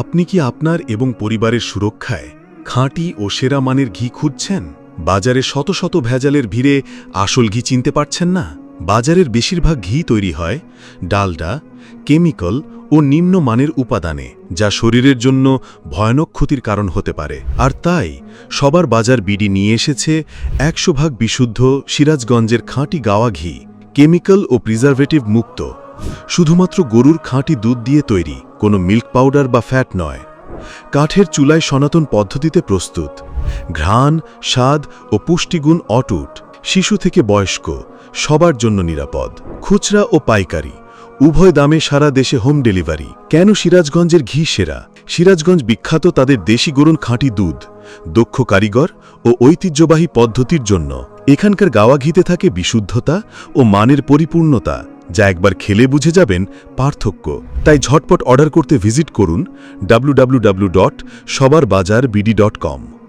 আপনি কি আপনার এবং পরিবারের সুরক্ষায় খাঁটি ও সেরা মানের ঘি খুঁজছেন? বাজারে শত শত ভেজালের ভিড়ে আসল ঘি চিনতে পারছেন না? বাজারের বেশিরভাগ ঘি তৈরি হয় ডালডা, কেমিক্যাল ও নিম্ন মানের উপাদানে, যা শরীরের জন্য ভয়ানক ক্ষতির কারণ হতে পারে। আর তাই, সবার বাজার বিডি নিয়ে এসেছে একশো ভাগ বিশুদ্ধ সিরাজগঞ্জের খাঁটি গাওয়া ঘি, কেমিক্যাল ও প্রিজারভেটিভ মুক্ত। শুধুমাত্র গরুর খাঁটি দুধ দিয়ে তৈরি, কোনো মিল্ক পাউডার বা ফ্যাট নয়। কাঠের চুলায় সনাতন পদ্ধতিতে প্রস্তুত। ঘ্রাণ, স্বাদ ও পুষ্টিগুণ অটুট, শিশু থেকে বয়স্ক, সবার জন্য নিরাপদ। খুচরা ও পাইকারি, উভয় দামে সারা দেশে হোম ডেলিভারি। কেন সিরাজগঞ্জের ঘি সেরা? সিরাজগঞ্জ বিখ্যাত তাদের দেশি গরুন খাঁটি দুধ। দক্ষ কারিগর ও ঐতিহ্যবাহী পদ্ধতির জন্য। এখানকার গাওয়া ঘিতে থাকে বিশুদ্ধতা ও মানের পরিপূর্ণতা। যা একবার খেলে বুঝে যাবেন পার্থক্য। তাই ঝটপট অর্ডার করতে ভিজিট করুন www.সবারবাজারবিডি.com